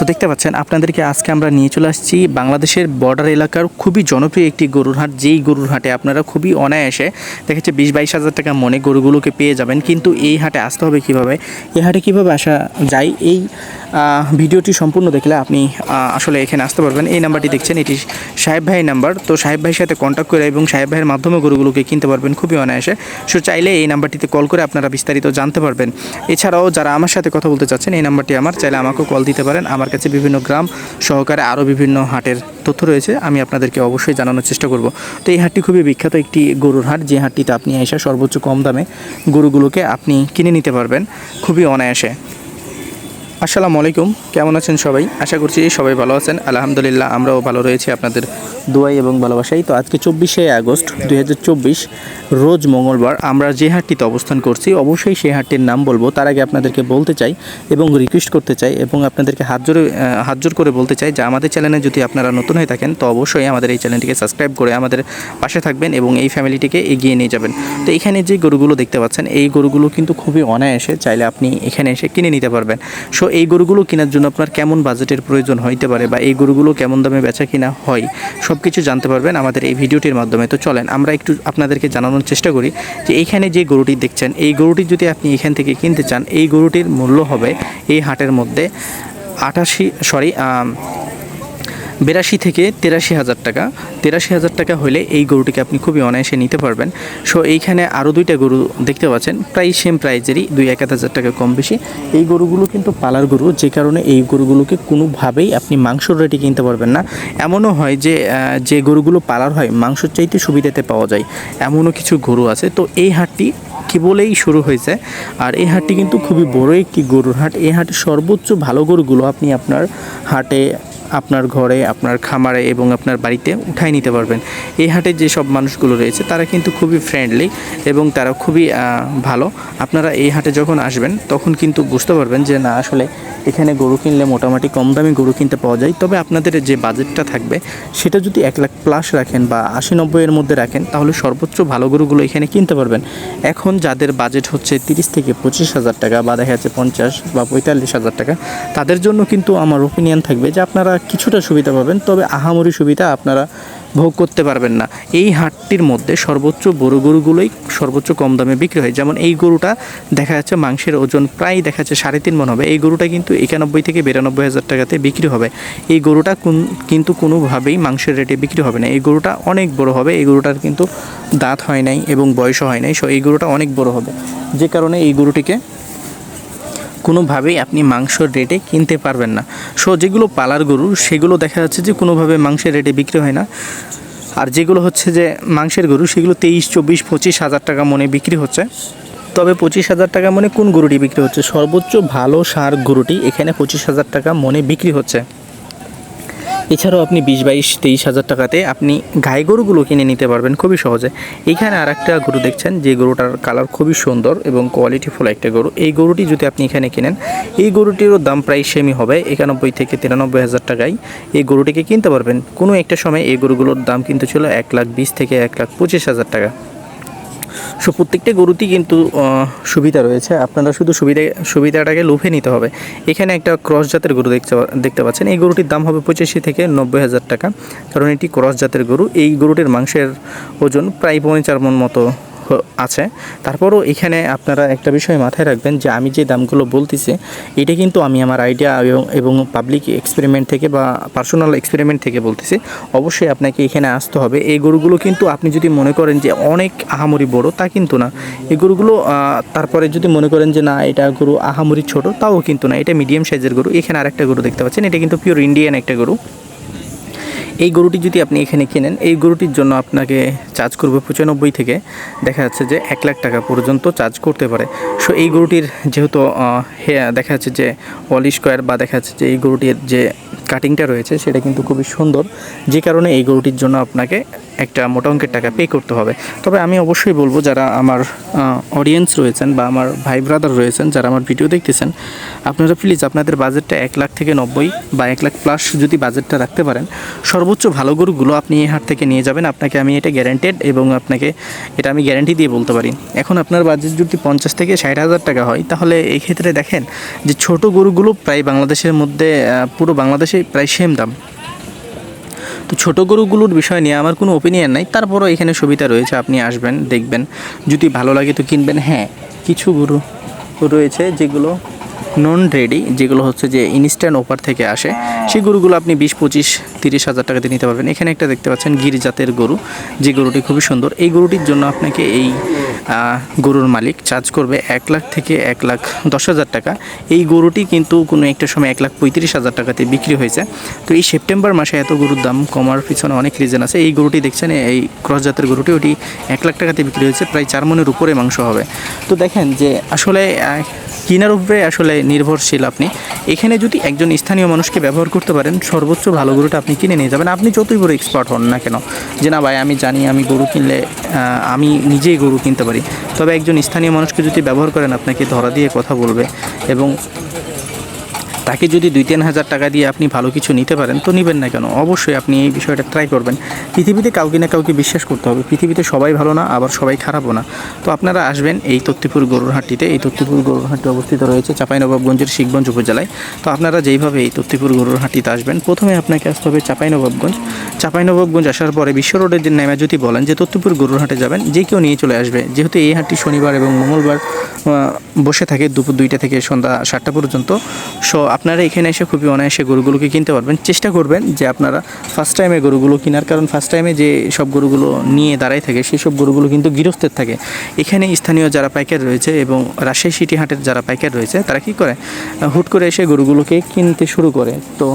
তো দেখতে পাচ্ছেন, আপনাদেরকে আজকে আমরা নিয়ে চলে আসছি বাংলাদেশের বর্ডার এলাকার খুবই জনপ্রিয় একটি গরুর হাট, যেই গরুর হাটে আপনারা খুবই অনায়াসে দেখেছে বিশ বাইশ হাজার টাকা মনে গরুগুলোকে পেয়ে যাবেন। কিন্তু এই হাটে আসতে হবে কীভাবে? এই হাটে কীভাবে আসা যায়? এই ভিডিওটি সম্পূর্ণ দেখলে আপনি আসলে এখানে আসতে পারবেন। এই নাম্বারটি দেখছেন, এটি সাহেব ভাইয়ের নাম্বার। তো সাহেব ভাইয়ের সাথে কন্ট্যাক্ট করে এবং সাহেব ভাইয়ের মাধ্যমে গরুগুলোকে কিনতে পারবেন খুবই অনায়াসে। সো চাইলে এই নাম্বারটিতে কল করে আপনারা বিস্তারিত জানতে পারবেন। এছাড়াও যারা আমার সাথে কথা বলতে চাচ্ছেন, এই নাম্বারটি আমার, চাইলে আমাকেও কল দিতে পারেন। আমার কাছে বিভিন্ন গ্রাম, সহকারে আরও বিভিন্ন হাটের তথ্য রয়েছে, আমি আপনাদেরকে অবশ্যই জানানোর চেষ্টা করব। তো এই হাটটি খুবই বিখ্যাত একটি গরুর হাট, যে হাটটিতে আপনি এসে সর্বোচ্চ কম দামে গরুগুলোকে আপনি কিনে নিতে পারবেন, খুবই অনায়াসে। আসসালামু আলাইকুম, কেমন আছেন সবাই? আশা করছি সবাই ভালো আছেন, আলহামদুলিল্লাহ আমরাও ভালো রয়েছি আপনাদের দোয়াই এবং ভালোবাসাই। তো আজকে চব্বিশে আগস্ট দুই হাজার চব্বিশ, রোজ মঙ্গলবার আমরা যে হাটটিতে অবস্থান করছি, অবশ্যই সেই হাটটির নাম বলব। তার আগে আপনাদেরকে বলতে চাই এবং রিকোয়েস্ট করতে চাই এবং আপনাদেরকে হাত জোরে হাত জোর করে বলতে চাই যে আমাদের চ্যানেলে যদি আপনারা নতুন হয়ে থাকেন, তো অবশ্যই আমাদের এই চ্যানেলটিকে সাবস্ক্রাইব করে আমাদের পাশে থাকবেন এবং এই ফ্যামিলিটিকে এগিয়ে নিয়ে যাবেন। তো এখানে যে গরুগুলো দেখতে পাচ্ছেন, এই গরুগুলো কিন্তু খুবই অনায়াসে চাইলে আপনি এখানে এসে কিনে নিতে পারবেন। সো এই গরুগুলো কেনার জন্য আপনার কেমন বাজেটের প্রয়োজন হইতে পারে বা এই গরুগুলো কেমন দামে বেচা কিনা হয়, সব কিছু জানতে পারবেন আমাদের এই ভিডিওটির মাধ্যমে। তো চলেন, আমরা একটু আপনাদেরকে জানানোর চেষ্টা করি যে এইখানে যে গরুটি দেখছেন, এই গরুটি যদি আপনি এখান থেকে কিনতে চান, এই গরুটির মূল্য হবে এই হাটের মধ্যে আঠাশি সরি বিরাশি থেকে তেরাশি হাজার টাকা। তেরাশি হাজার টাকা হলে এই গরুটিকে আপনি খুবই অনায়াসে নিতে পারবেন। সো এইখানে আরও দুইটা গরু দেখতে পাচ্ছেন। প্রায় সেম প্রাইজেরই দুই এক হাজার টাকা কম বেশি। এই গরুগুলো কিন্তু পালার গরু, যে কারণে এই গরুগুলোকে কোনোভাবেই আপনি মাংসর রেটে কিনতে পারবেন না। এমনও হয় যে যে গরুগুলো পালার হয়, মাংসর চাইতে সুবিধাতে পাওয়া যায়। এমনও কিছু গরু আছে। তো এই হাটটি কেবলেই শুরু হয়েছে। আর এই হাটটি কিন্তু খুবই বড় একটি গরুর হাট। এই হাটে সর্বোচ্চ ভালো গরুগুলো আপনি আপনার হাটে আপনার ঘরে, আপনার খামারে এবং আপনার বাড়িতে উঠাই নিতে পারবেন। এই হাটে যে সব মানুষগুলো রয়েছে, তারা কিন্তু খুবই ফ্রেন্ডলি এবং তারা খুবই ভালো। আপনারা এই হাটে যখন আসবেন, তখন কিন্তু বুঝতে পারবেন যে, না, আসলে এখানে গরু কিনলে মোটামুটি কম দামে গরু কিনতে পাওয়া যায়। তবে আপনাদের যে বাজেটটা থাকবে, সেটা যদি এক লাখ প্লাস রাখেন বা আশি নব্বইয়ের মধ্যে রাখেন, তাহলে সর্বোচ্চ ভালো গরুগুলো এখানে কিনতে পারবেন। এখন যাদের বাজেট হচ্ছে তিরিশ থেকে পঁচিশ হাজার টাকা বা দেখা যাচ্ছে পঞ্চাশ বা পঁয়তাল্লিশ হাজার টাকা, তাদের জন্য কিন্তু আমার ওপিনিয়ন থাকবে যে, আপনারা কিছুটা সুবিধা পাবেন, তবে আহামরি সুবিধা আপনারা ভোগ করতে পারবেন না। এই হাটটির মধ্যে সর্বোচ্চ বড় গরুগুলোই সর্বোচ্চ কম দামে বিক্রি হয়। যেমন এই গরুটা দেখা যাচ্ছে মাংসের ওজন প্রায় দেখা যাচ্ছে সাড়ে তিন মন হবে। এই গরুটা কিন্তু একানব্বই থেকে বিরানব্বই হাজার টাকাতে বিক্রি হবে। এই গরুটা কোন- কিন্তু কোনোভাবেই মাংসের রেটে বিক্রি হবে না। এই গরুটা অনেক বড় হবে। এই গরুটার কিন্তু দাঁত হয় নাই এবং বয়সও হয় নাই। সো এই গরুটা অনেক বড় হবে। যে কারণে এই গরুটিকে কোনোভাবেই আপনি মাংসর রেটে কিনতে পারবেন না। সো, যেগুলো পালার গরু, সেগুলো দেখা যাচ্ছে যে কোনোভাবে মাংসের রেটে বিক্রি হয় না। আর যেগুলো হচ্ছে যে মাংসের গরু, সেগুলো তেইশ, চব্বিশ, পঁচিশ হাজার টাকা মনে বিক্রি হচ্ছে। তবে পঁচিশ হাজার টাকা মনে কোন গরুটি বিক্রি হচ্ছে? সর্বোচ্চ ভালো সার গরুটি এখানে পঁচিশ হাজার টাকা মনে বিক্রি হচ্ছে। এছাড়াও আপনি বিশ, বাইশ, তেইশ হাজার টাকাতে আপনি গাই গরুগুলো কিনে নিতে পারবেন খুবই সহজে। এইখানে আর একটা গরু দেখছেন, যে গরুটার কালার খুবই সুন্দর এবং কোয়ালিটি কোয়ালিটিফুল একটা গরু। এই গরুটি যদি আপনি এখানে কিনেন, এই গরুটিরও দাম প্রায় সেমই হবে, একানব্বই থেকে তিরানব্বই হাজার টাকায়। এই গরুটিকে কিনতে পারবেন। কোনো একটা সময় এই গরুগুলোর দাম কিন্তু ছিল এক লাখ বিশ থেকে এক লাখ পঁচিশ হাজার টাকা। সো প্রত্যেকটা গরুতেই কিন্তু সুবিধা রয়েছে। আপনারা শুধু সুবিধা, সুবিধাটাকে লুফে নিতে হবে। এখানে একটা ক্রস জাতের গরু দেখতে দেখতে পাচ্ছেন। এই গরুটির দাম হবে পঁচাশি থেকে নব্বই হাজার টাকা। কারণ এটি ক্রস জাতের গরু। এই গরুটির মাংসের ওজন প্রায় পৌনে চার মন মতো আছে। তারপরও এখানে আপনারা একটা বিষয় মাথায় রাখবেন যে আমি যে দামগুলো বলতেছি, এটা কিন্তু আমি আমার আইডিয়া এবং পাবলিক এক্সপেরিমেন্ট থেকে বা পার্সোনাল এক্সপেরিমেন্ট থেকে বলতেছি। অবশ্যই আপনাকে এখানে আসতে হবে। এই গরুগুলো কিন্তু আপনি যদি মনে করেন যে অনেক আহামরি বড়, তা কিন্তু না। এই গরুগুলো তারপরে যদি মনে করেন যে না, এটা গরু আহামরি ছোট, তাও কিন্তু না। এটা মিডিয়াম সাইজের গরু। এখানে আরেকটা গরু দেখতে পাচ্ছেন। এটা কিন্তু পিওর ইন্ডিয়ান একটা গরু। এই গরুটি যদি আপনি এখানে কেনেন, এই গরুটির জন্য আপনাকে চার্জ করবে পঁচানব্বই থেকে। দেখা যাচ্ছে যে এক লাখ টাকা পর্যন্ত চার্জ করতে পারে। সো এই গরুটির যেহেতু দেখা যাচ্ছে যে অল স্কোয়ার বা দেখা যাচ্ছে যে এই গরুটির যে কাটিংটা রয়েছে, সেটা কিন্তু খুবই সুন্দর। যে কারণে এই গরুটির জন্য আপনাকে একটা মোটা অঙ্কের টাকা পে করতে হবে। তবে আমি অবশ্যই বলব, যারা আমার অডিয়েন্স রয়েছেন বা আমার ভাই ব্রাদার রয়েছেন, যারা আমার ভিডিও দেখতেছেন, আপনারা প্লিজ আপনাদের বাজেটটা এক লাখ থেকে নব্বই বা এক লাখ প্লাস যদি বাজেটটা রাখতে পারেন, সর্বোচ্চ ভালো গরুগুলো আপনি এই হাট থেকে নিয়ে যাবেন। আপনাকে আমি এটা গ্যারান্টেড এবং আপনাকে এটা আমি গ্যারান্টি দিয়ে বলতে পারি। এখন আপনার বাজেট যদি পঞ্চাশ থেকে ষাট হাজার টাকা হয়, তাহলে এই ক্ষেত্রে দেখেন যে ছোট গরুগুলো প্রায় বাংলাদেশের মধ্যে পুরো বাংলাদেশে প্রায় সেম দাম। তো ছোটো গরুগুলোর বিষয় নিয়ে আমার কোনো ওপিনিয়ন নাই। তারপরও এখানে সুবিধা রয়েছে, আপনি আসবেন, দেখবেন। যদি ভালো লাগে তো কিনবেন। হ্যাঁ কিছু গরু রয়েছে যেগুলো নন রেডি যেগুলো হচ্ছে যে ইনস্ট্যান্ট অফার থেকে আসে। সেই গরুগুলো আপনি বিশ, পঁচিশ, তিরিশ হাজার টাকাতে নিতে পারবেন। এখানে একটা দেখতে পাচ্ছেন গির জাতের গরু, যে গরুটি খুবই সুন্দর। এই গরুটির জন্য আপনাকে এই গরুর মালিক চার্জ করবে এক লাখ থেকে এক লাখ দশ হাজার টাকা। এই গরুটি কিন্তু কোনো একটা সময় এক লাখ পঁয়ত্রিশ হাজার টাকাতে বিক্রি হয়েছে। তো এই সেপ্টেম্বর মাসে এত গরুর দাম কমার পিছনে অনেক রিজন আছে। এই গরুটি দেখছেন, এই ক্রস জাতের গরুটি, ওটি এক লাখ টাকাতে বিক্রি হয়েছে, প্রায় চার মনের উপরে মাংস হবে। তো দেখেন যে আসলে কেনার উপরে আসলে নির্ভরশীল আপনি। এখানে যদি একজন স্থানীয় মানুষকে ব্যবহার করতে পারেন, সর্বোচ্চ ভালো গরুটা আপনি কিনে নিয়ে যাবেন। আপনি যতই বড় এক্সপার্ট হন না কেন, যে না ভাই, আমি জানি আমি গরু কিনলে আমি নিজেই গরু কিনতে পারি তবে একজন স্থানীয় মানুষকে যদি ব্যবহার করেন আপনাকে ধরা দিয়ে কথা বলবে এবং তাকে যদি দুই তিন হাজার টাকা দিয়ে আপনি ভালো কিছু নিতে পারেন, তো নেবেন না কেন? অবশ্যই আপনি এই বিষয়টা ট্রাই করবেন। পৃথিবীতে কাউকে না কাউকে বিশ্বাস করতে হবে। পৃথিবীতে সবাই ভালো না, আবার সবাই খারাপও না। তো আপনারা আসবেন এই তত্তিপুর গরুরহাটিতে এই তত্তিপুর গরুরহাটি অবস্থিত রয়েছে চাঁপাইনবাবগঞ্জের শিখগঞ্জ উপজেলায়। তো আপনারা যেইভাবে এই তত্তিপুর গরুরহাটিতে আসবেন, প্রথমে আপনাকে আসতে হবে চাঁপাইনবাবগঞ্জ। চাঁপাইনবাবগঞ্জ আসার পরে বিশ্ব রোডের যে নেমে যদি বলেন, যে তত্তিপুর গরুরহাটে যাবেন, যে কেউ নিয়ে চলে আসবে, যেহেতু এই হাটটি শনিবার এবং মঙ্গলবার বসে থাকে দুপুর দুইটা থেকে সন্ধ্যা সাতটা পর্যন্ত। সো আপনারা এখানে এসে খুবই অনায়াসে গরুগুলোকে কিনতে পারবেন। চেষ্টা করবেন যে আপনারা ফার্স্ট টাইমে গরুগুলো কেনার, কারণ ফার্স্ট টাইমে যে সব গরুগুলো নিয়ে দাঁড়ায় থাকে, সেই সব গরুগুলো কিন্তু গৃহস্থের থাকে। এখানে স্থানীয় যারা পাইকার রয়েছে এবং রাজশাহী সিটি হাটের যারা পাইকার রয়েছে, তারা কি করে? হুট করে এসে গরুগুলোকে কিনতে শুরু করে। তো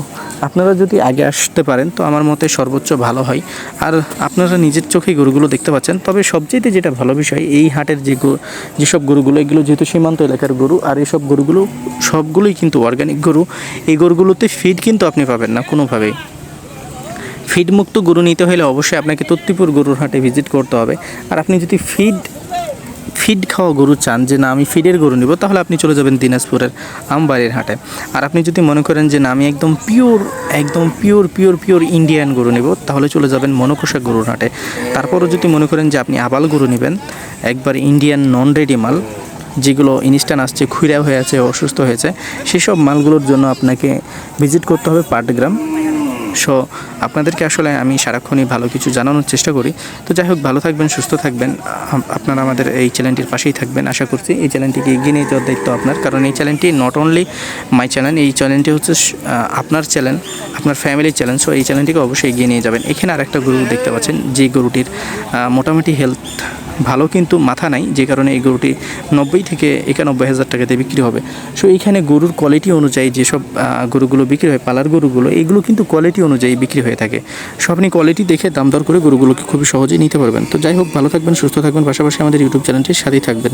আপনারা যদি আগে আসতে পারেন, তো আমার মতে সর্বোচ্চ ভালো হয়। আর আপনারা নিজের চোখে গরুগুলো দেখতে পাচ্ছেন, তবে সবচেয়ে যেটা ভালো বিষয়, এই হাটের যে যেসব গরুগুলো, এগুলো যেহেতু সীমান্ত এলাকার গরু, আর এইসব গরুগুলো সবগুলোই কিন্তু অর্গানিক গরু। এই গরুগুলোতে ফিড কিন্তু আপনি পাবেন না কোনোভাবেই। ফিড মুক্ত গরু নিতে হলে অবশ্যই আপনাকে তত্তিপুর গরুর হাটে ভিজিট করতে হবে। আর আপনি যদি ফিড ফিড খাওয়া গরু চান যে না, আমি ফিডের গরু নিব, তাহলে আপনি চলে যাবেন দিনাজপুরের আমবাড়ির হাটে। আর আপনি যদি মনে করেন যে না, আমি একদম পিওর একদম পিওর পিওর পিওর ইন্ডিয়ান গরু নেব, তাহলে চলে যাবেন মনকোষা গরুর হাটে। তারপরও যদি মনে করেন যে আপনি আবাল গরু নেবেন, একবার ইন্ডিয়ান নন রেডি মাল যেগুলো ইনস্ট্যান্ট আসছে খুঁড়া হয়ে আছে, অসুস্থ হয়েছে, সেসব মালগুলোর জন্য আপনাকে ভিজিট করতে হবে পাটগ্রাম সো আপনাদেরকে আসলে আমি সারাক্ষণই ভালো কিছু জানানোর চেষ্টা করি। তো যাই হোক, ভালো থাকবেন, সুস্থ থাকবেন। আপনারা আমাদের এই চ্যানেলটির পাশেই থাকবেন, আশা করছি এই চ্যানেলটিকে এগিয়ে নিয়ে যাওয়ার দায়িত্ব আপনার। কারণ এই চ্যানেলটি নট অনলি মাই চ্যানেল এই চ্যানেলটি হচ্ছে আপনার চ্যানেল আপনার ফ্যামিলির চ্যানেল সো এই চ্যানেলটিকে অবশ্যই এগিয়ে নিয়ে যাবেন। এখানে আরেকটা গরু দেখতে পাচ্ছেন, যে গরুটির মোটামুটি হেলথ ভালো কিন্তু মাথা নাই, যে কারণে এই গরুটি নব্বই থেকে একানব্বই হাজার টাকাতে বিক্রি হবে। সো এইখানে গরুর কোয়ালিটি অনুযায়ী যেসব গরুগুলো বিক্রি হয়, পালার গরুগুলো এইগুলো কিন্তু কোয়ালিটি অনুযায়ী বিক্রি হয়ে থাকে। সো আপনি কোয়ালিটি দেখে দাম দর করে গরুগুলোকে খুবই সহজেই নিতে পারবেন। তো যাই হোক, ভালো থাকবেন, সুস্থ থাকবেন, পাশাপাশি আমাদের ইউটিউব চ্যানেলটির সাথেই থাকবেন।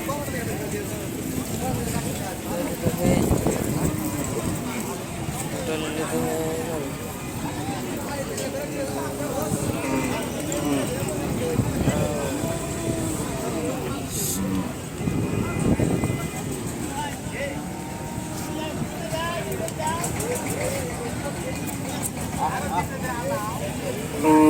Ah, não.